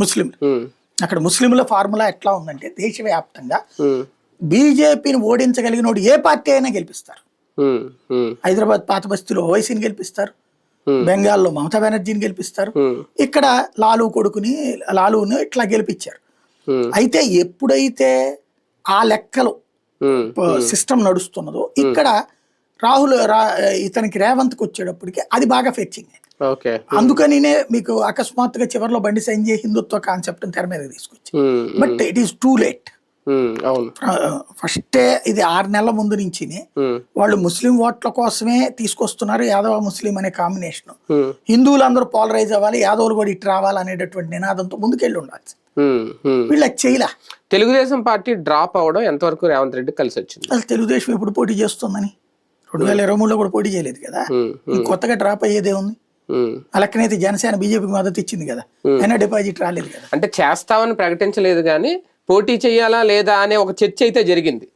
ముస్లింలు. అక్కడ ముస్లింల ఫార్ములా ఎట్లా ఉందంటే దేశవ్యాప్తంగా బీజేపీని ఓడించగలిగినోడు ఏ పార్టీ అయినా గెలిపిస్తారు. హైదరాబాద్ పాత బస్తీలో ఓవైసీని గెలిపిస్తారు. బెంగాల్లో మమతా బెనర్జీని గెలిపిస్తారు. ఇక్కడ లాలు కొడుకుని లాలుని ఇట్లా గెలిపించారు. అయితే ఎప్పుడైతే ఆ లెక్కలు సిస్టమ్ నడుస్తున్నదో ఇక్కడ రాహుల్ రా ఇతనికి రేవంత్కి వచ్చేటప్పటికి అది బాగా ఫెచ్చింగ్ అందుకనినే మీకు అకస్మాత్తుగా చివరిలో బండి సంజయ్ హిందుత్వ కాన్సెప్ట్ తెర మీద తీసుకొచ్చి but it is too late ఫస్టే ఇది ఆరు నెలల ముందు నుంచి వాళ్ళు ముస్లిం ఓట్ల కోసమే తీసుకొస్తున్నారు యాదవ ముస్లిం అనే కాంబినేషన్ హిందువులు అందరూ పోలరైజ్ అవ్వాలి యాదవులు కూడా ఇటు రావాలి అనేటటువంటి నినాదంతో ముందుకెళ్ళి ఉండాలి ఉమ్, ఉమ్. వీళ్ళు అది చేయలే. తెలుగుదేశం పార్టీ డ్రాప్ అవడం ఎంతవరకు రేవంత్ రెడ్డి కలిసి వచ్చింది అసలు తెలుగుదేశం ఎప్పుడు పోటీ చేస్తుందని? రెండు వేల ఇరవై మూడులో కూడా పోటీ చేయలేదు కదా? కొత్తగా డ్రాప్ అయ్యేదే ఉంది. ఉమ్. ఆ లెక్కనైతే జనసేన బీజేపీకి మద్దతు ఇచ్చింది కదా అయినా డిపాజిట్ రాలేదు కదా. అంటే చేస్తామని ప్రకటించలేదు కానీ పోటీ చేయాలా లేదా అనే ఒక చర్చ అయితే జరిగింది.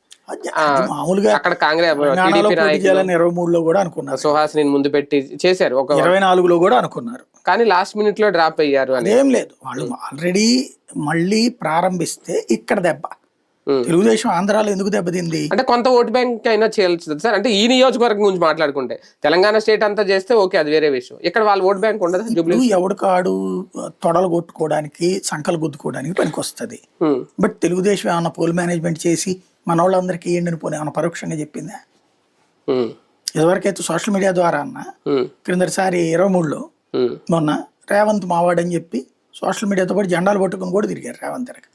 మామూలుగా అక్కడ కాంగ్రెస్ ఇరవై మూడులో కూడా అనుకున్నారు. సుహాసిని ముందు పెట్టి చేశారు. ఒక ఇరవై నాలుగులో కూడా అనుకున్నారు. కానీ లాస్ట్ మినిట్లో డ్రాప్ అయ్యారు అని. అదేం లేదు. వాళ్ళు ఆల్రెడీ మళ్ళీ ప్రారంభిస్తే ఇక్కడ దెబ్బ. తెలుగుదేశం ఆంధ్రాలో ఎందుకు దెబ్బతింది? అంటే కొంత ఓటు బ్యాంక్ అయినా చేయాల్సి సార్. అంటే ఈ నియోజకవర్గం గురించి మాట్లాడుకుంటే తెలంగాణ స్టేట్ అంతా చేస్తే ఓకే అది వేరే విషయం. ఇక్కడ వాళ్ళ ఓట్ బ్యాంక్ ఉండదు ఇప్పుడు ఎవడికాడు తొడలు కొట్టుకోవడానికి సంకలు గుద్దుకోవడానికి పనికొస్తుంది. ఉమ్, బట్ తెలుగుదేశం ఏమన్నా పోల్ మేనేజ్మెంట్ చేసి మన వాళ్ళందరికీ ఏంటని పోనీ ఏమన్నా పరోక్షంగా చెప్పిందా? ఇదివరకైతే సోషల్ మీడియా ద్వారా అన్న ఉమ్, క్రిందటిసారి ఇరవై మూడులో మొన్న రేవంత్ మావాడని చెప్పి సోషల్ మీడియాతో పాటు జెండాలు పట్టుకుని కూడా తిరిగారు రేవంత్ వెనక